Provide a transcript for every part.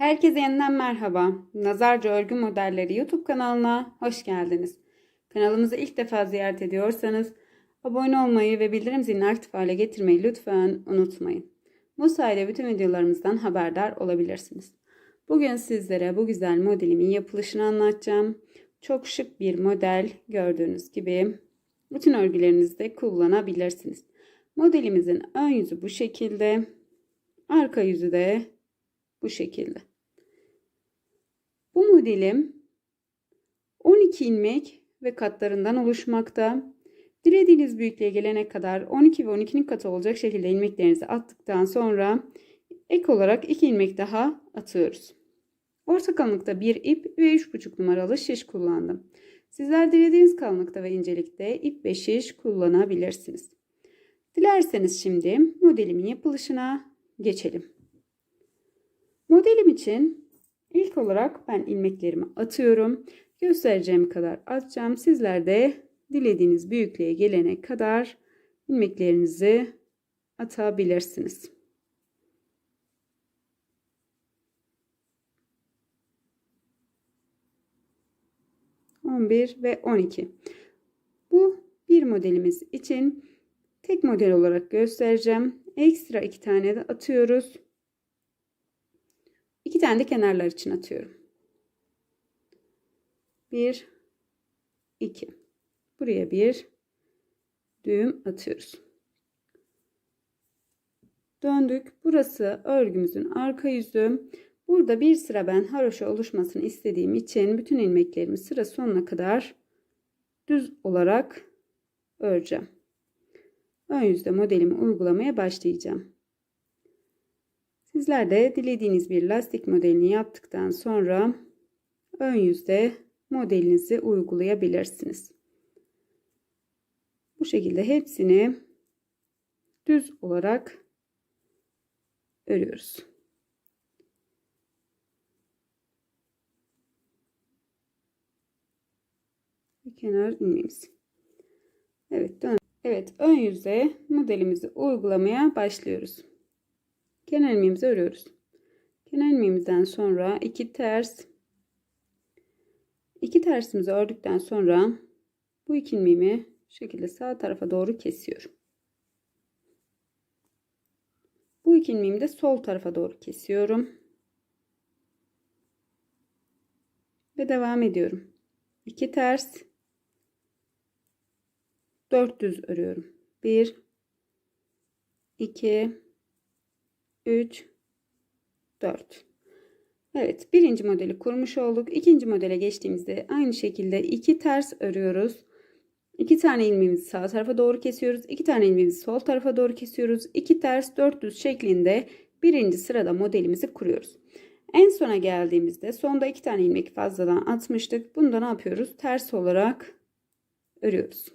Herkese yeniden merhaba. Nazarca Örgü Modelleri YouTube kanalına hoş geldiniz. Kanalımızı ilk defa ziyaret ediyorsanız abone olmayı ve bildirim zilini aktif hale getirmeyi lütfen unutmayın. Bu sayede bütün videolarımızdan haberdar olabilirsiniz. Bugün sizlere bu güzel modelimin yapılışını anlatacağım. Çok şık bir model gördüğünüz gibi bütün örgülerinizde kullanabilirsiniz. Modelimizin ön yüzü bu şekilde. Arka yüzü de bu şekilde. Bu modelim 12 ilmek ve katlarından oluşmakta. Dilediğiniz büyüklüğe gelene kadar 12 ve 12'nin katı olacak şekilde ilmeklerinizi attıktan sonra ek olarak 2 ilmek daha atıyoruz. Orta kalınlıkta bir ip ve 3,5 numaralı şiş kullandım. Sizler dilediğiniz kalınlıkta ve incelikte ip ve şiş kullanabilirsiniz. Dilerseniz şimdi modelimin yapılışına geçelim. Modelim için ilk olarak ben ilmeklerimi atıyorum. Göstereceğim kadar atacağım. Sizler de dilediğiniz büyüklüğe gelene kadar ilmeklerinizi atabilirsiniz. On bir ve on iki. Bu bir modelimiz için tek model olarak göstereceğim. Ekstra iki tane de atıyoruz. İki tane de kenarlar için atıyorum. Bir, iki. Buraya bir düğüm atıyoruz. Döndük. Burası örgümüzün arka yüzü. Burada bir sıra ben haroşa oluşmasını istediğim için bütün ilmeklerimi sıra sonuna kadar düz olarak öreceğim. Ön yüzde modelimi uygulamaya başlayacağım. Sizler de dilediğiniz bir lastik modelini yaptıktan sonra ön yüzde modelinizi uygulayabilirsiniz. Bu şekilde hepsini düz olarak örüyoruz. Kenar ilmeğimiz. Evet. Evet, ön yüzde modelimizi uygulamaya başlıyoruz kenar ilmeğimizi örüyoruz. Kenar ilmeğimizden sonra iki ters iki tersimizi ördükten sonra bu iki ilmeğimi şekilde sağ tarafa doğru kesiyorum. Bu iki ilmeğimi de sol tarafa doğru kesiyorum. Ve devam ediyorum. 2 ters 4 düz örüyorum. 1 2 3 4 Evet birinci modeli kurmuş olduk. İkinci modele geçtiğimizde aynı şekilde iki ters örüyoruz. İki tane ilmeğimizi sağ tarafa doğru kesiyoruz. iki tane ilmeğimizi sol tarafa doğru kesiyoruz. İki ters dört düz şeklinde birinci sırada modelimizi kuruyoruz. En sona geldiğimizde sonda iki tane ilmek fazladan atmıştık. Bunu da ne yapıyoruz? Ters olarak örüyoruz.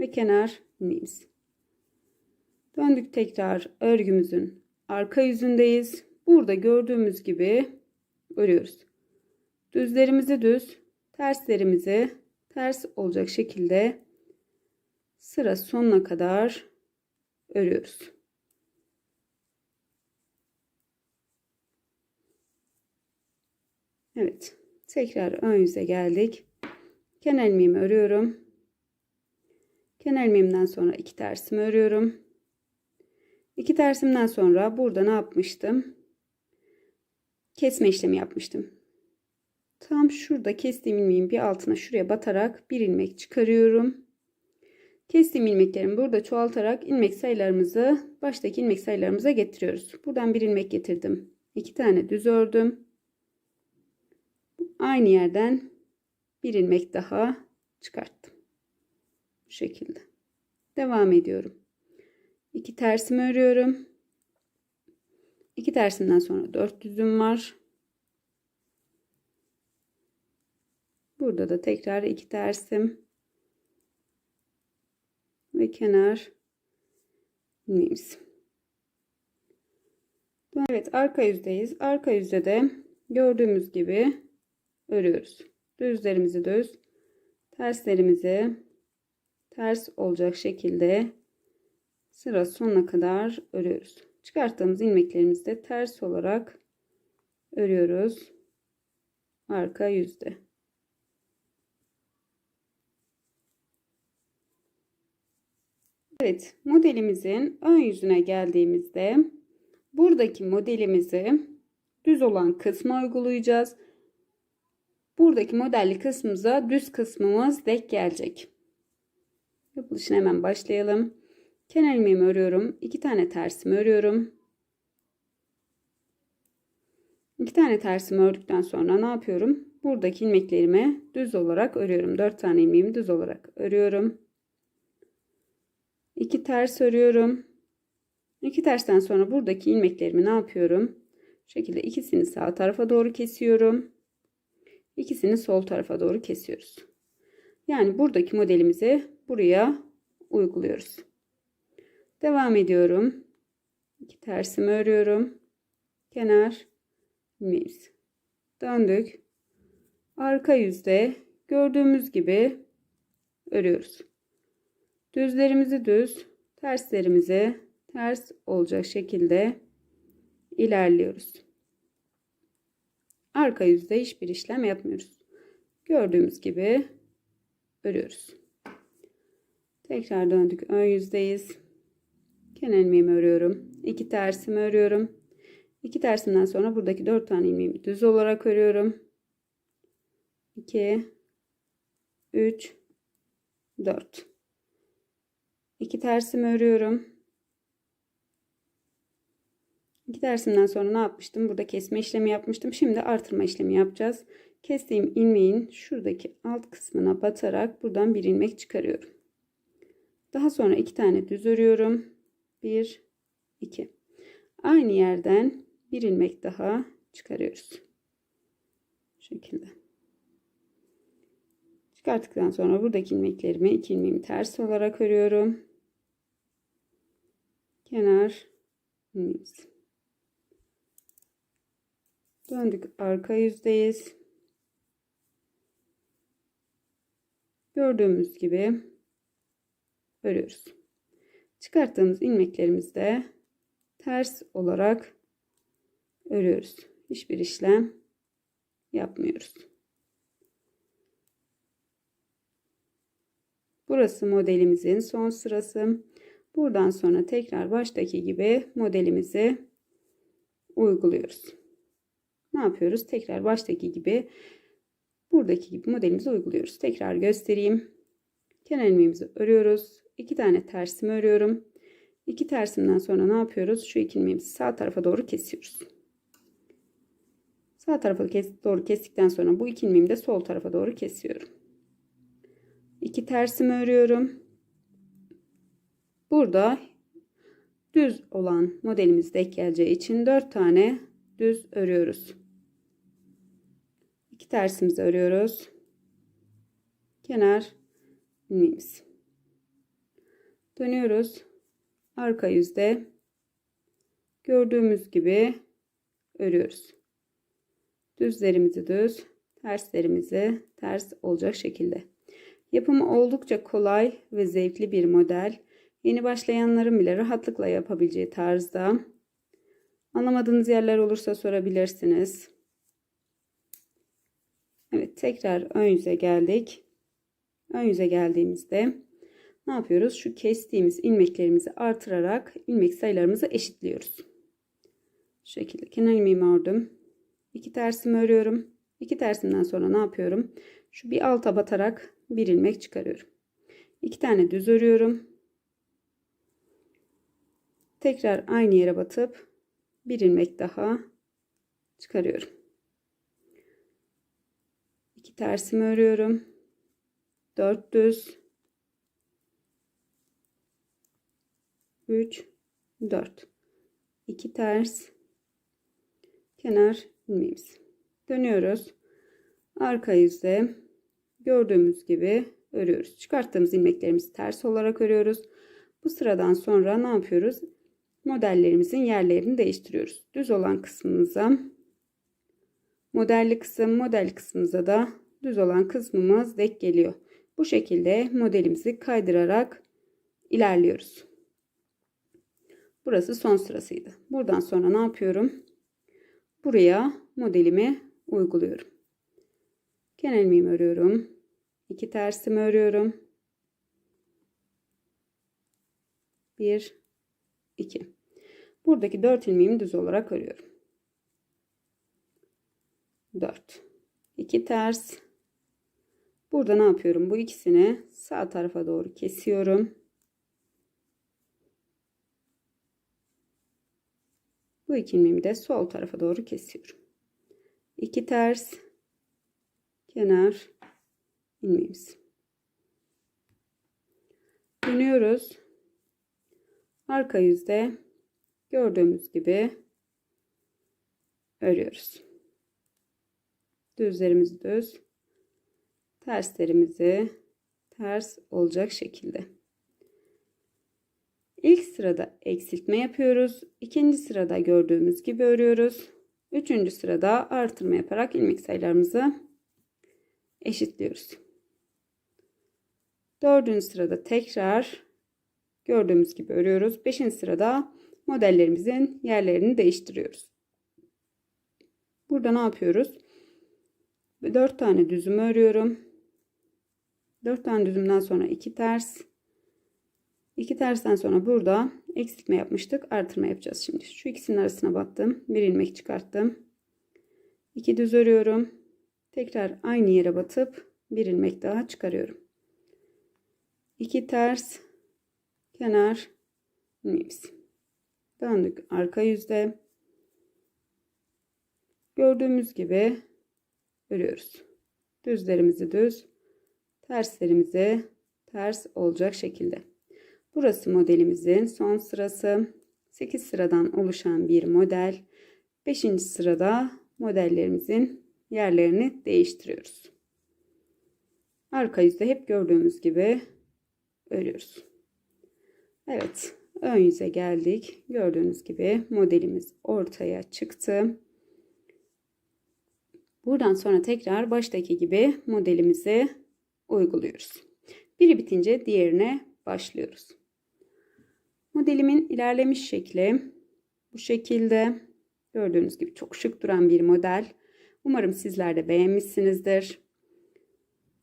Ve kenar ilmeğimiz. Döndük tekrar örgümüzün arka yüzündeyiz. Burada gördüğümüz gibi örüyoruz. Düzlerimizi düz, terslerimizi ters olacak şekilde sıra sonuna kadar örüyoruz. Evet. Tekrar ön yüze geldik. Kenar ilmeğimi örüyorum. Kenar ilmeğimden sonra iki tersimi örüyorum. İki tersimden sonra burada ne yapmıştım? Kesme işlemi yapmıştım. Tam şurada kestiğim ilmeğin bir altına şuraya batarak bir ilmek çıkarıyorum. Kestiğim ilmeklerimi burada çoğaltarak ilmek sayılarımızı baştaki ilmek sayılarımıza getiriyoruz. Buradan bir ilmek getirdim. İki tane düz ördüm. Aynı yerden bir ilmek daha çıkarttım. Bu şekilde. Devam ediyorum. 2 tersimi örüyorum. 2 tersimden sonra 4 düzüm var. Burada da tekrar 2 tersim ve kenar ilmeğimiz. Evet arka yüzdeyiz. Arka yüzde de gördüğümüz gibi örüyoruz. Düzlerimizi düz, terslerimizi ters olacak şekilde sıra sonuna kadar örüyoruz. Çıkarttığımız ilmeklerimizi de ters olarak örüyoruz. Arka yüzde. Evet, modelimizin ön yüzüne geldiğimizde buradaki modelimizi düz olan kısma uygulayacağız. Buradaki modelli kısmımıza düz kısmımız denk gelecek. Yapılışına hemen başlayalım. Kenar ilmeğimi örüyorum. iki tane tersimi örüyorum. İki tane tersimi ördükten sonra ne yapıyorum? Buradaki ilmeklerimi düz olarak örüyorum. Dört tane ilmeğimi düz olarak örüyorum. 2 ters örüyorum. 2 tersten sonra buradaki ilmeklerimi ne yapıyorum? Bu şekilde ikisini sağ tarafa doğru kesiyorum. İkisini sol tarafa doğru kesiyoruz. Yani buradaki modelimizi buraya uyguluyoruz. Devam ediyorum. 2 tersimi örüyorum. Kenar ilmeğimiz. Döndük. Arka yüzde gördüğümüz gibi örüyoruz. Düzlerimizi düz, terslerimizi ters olacak şekilde ilerliyoruz. Arka yüzde hiçbir işlem yapmıyoruz. Gördüğümüz gibi örüyoruz. Tekrar döndük. Ön yüzdeyiz. Kenar ilmeğimi örüyorum. İki tersimi örüyorum. İki tersimden sonra buradaki dört tane ilmeğimi düz olarak örüyorum. 2 3 4 2 tersimi örüyorum. 2 tersimden sonra ne yapmıştım? Burada kesme işlemi yapmıştım. Şimdi artırma işlemi yapacağız. Kestiğim ilmeğin şuradaki alt kısmına batarak buradan bir ilmek çıkarıyorum. Daha sonra iki tane düz örüyorum. 1 2 Aynı yerden bir ilmek daha çıkarıyoruz. Bu şekilde. Çıkarttıktan sonra buradaki ilmeklerimi iki ilmeğimi ters olarak örüyorum kenar ilmeğimiz. Döndük arka yüzdeyiz. Gördüğümüz gibi örüyoruz. Çıkarttığımız ilmeklerimizi de ters olarak örüyoruz. Hiçbir işlem yapmıyoruz. Burası modelimizin son sırası. Buradan sonra tekrar baştaki gibi modelimizi uyguluyoruz. Ne yapıyoruz? Tekrar baştaki gibi buradaki gibi modelimizi uyguluyoruz. Tekrar göstereyim. Kenar ilmeğimizi örüyoruz. İki tane tersimi örüyorum. İki tersimden sonra ne yapıyoruz? Şu iki ilmeğimizi sağ tarafa doğru kesiyoruz. Sağ tarafa doğru kestikten sonra bu iki ilmeğimi de sol tarafa doğru kesiyorum. İki tersimi örüyorum. Burada düz olan modelimiz denk geleceği için 4 tane düz örüyoruz. 2 tersimizi örüyoruz. Kenar ilmeğimiz. Dönüyoruz. Arka yüzde gördüğümüz gibi örüyoruz. Düzlerimizi düz, terslerimizi ters olacak şekilde. Yapımı oldukça kolay ve zevkli bir model. Yeni başlayanların bile rahatlıkla yapabileceği tarzda. Anlamadığınız yerler olursa sorabilirsiniz. Evet tekrar ön yüze geldik. Ön yüze geldiğimizde ne yapıyoruz? Şu kestiğimiz ilmeklerimizi artırarak ilmek sayılarımızı eşitliyoruz. Şu şekilde kenar ilmeğimi ördüm. İki tersimi örüyorum. İki tersimden sonra ne yapıyorum? Şu bir alta batarak bir ilmek çıkarıyorum. İki tane düz örüyorum. Tekrar aynı yere batıp bir ilmek daha çıkarıyorum. İki tersimi örüyorum. Dört düz. Üç, dört. İki ters. Kenar ilmeğimiz. Dönüyoruz. Arka yüzde gördüğümüz gibi örüyoruz. Çıkarttığımız ilmeklerimizi ters olarak örüyoruz. Bu sıradan sonra ne yapıyoruz? modellerimizin yerlerini değiştiriyoruz. Düz olan kısmımıza modelli kısım, model kısmımıza da düz olan kısmımız denk geliyor. Bu şekilde modelimizi kaydırarak ilerliyoruz. Burası son sırasıydı. Buradan sonra ne yapıyorum? Buraya modelimi uyguluyorum. Kenar ilmeğimi örüyorum. 2 tersimi örüyorum. 1 2 Buradaki 4 ilmeğimi düz olarak örüyorum. 4 2 ters Burada ne yapıyorum? Bu ikisini sağ tarafa doğru kesiyorum. İki ilmeğimi de sol tarafa doğru kesiyorum. 2 ters kenar ilmeğimiz. Dönüyoruz. Arka yüzde gördüğümüz gibi örüyoruz. Düzlerimiz düz. Terslerimizi ters olacak şekilde. İlk sırada eksiltme yapıyoruz. İkinci sırada gördüğümüz gibi örüyoruz. Üçüncü sırada artırma yaparak ilmek sayılarımızı eşitliyoruz. Dördüncü sırada tekrar gördüğümüz gibi örüyoruz. Beşinci sırada modellerimizin yerlerini değiştiriyoruz. Burada ne yapıyoruz? 4 tane düzüm örüyorum. 4 tane düzümden sonra 2 ters. 2 tersten sonra burada eksiltme yapmıştık. Artırma yapacağız şimdi. Şu ikisinin arasına battım. Bir ilmek çıkarttım. 2 düz örüyorum. Tekrar aynı yere batıp bir ilmek daha çıkarıyorum. 2 ters kenar ilmeğimiz. Döndük arka yüzde. Gördüğümüz gibi örüyoruz. Düzlerimizi düz, terslerimizi ters olacak şekilde. Burası modelimizin son sırası. 8 sıradan oluşan bir model. 5. sırada modellerimizin yerlerini değiştiriyoruz. Arka yüzde hep gördüğümüz gibi örüyoruz. Evet, ön yüze geldik. Gördüğünüz gibi modelimiz ortaya çıktı. Buradan sonra tekrar baştaki gibi modelimizi uyguluyoruz. Biri bitince diğerine başlıyoruz. Modelimin ilerlemiş şekli bu şekilde. Gördüğünüz gibi çok şık duran bir model. Umarım sizler de beğenmişsinizdir.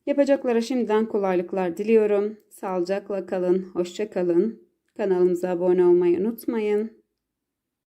Yapacaklara şimdiden kolaylıklar diliyorum. Sağlıcakla kalın, hoşça kalın. Kanalımıza abone olmayı unutmayın.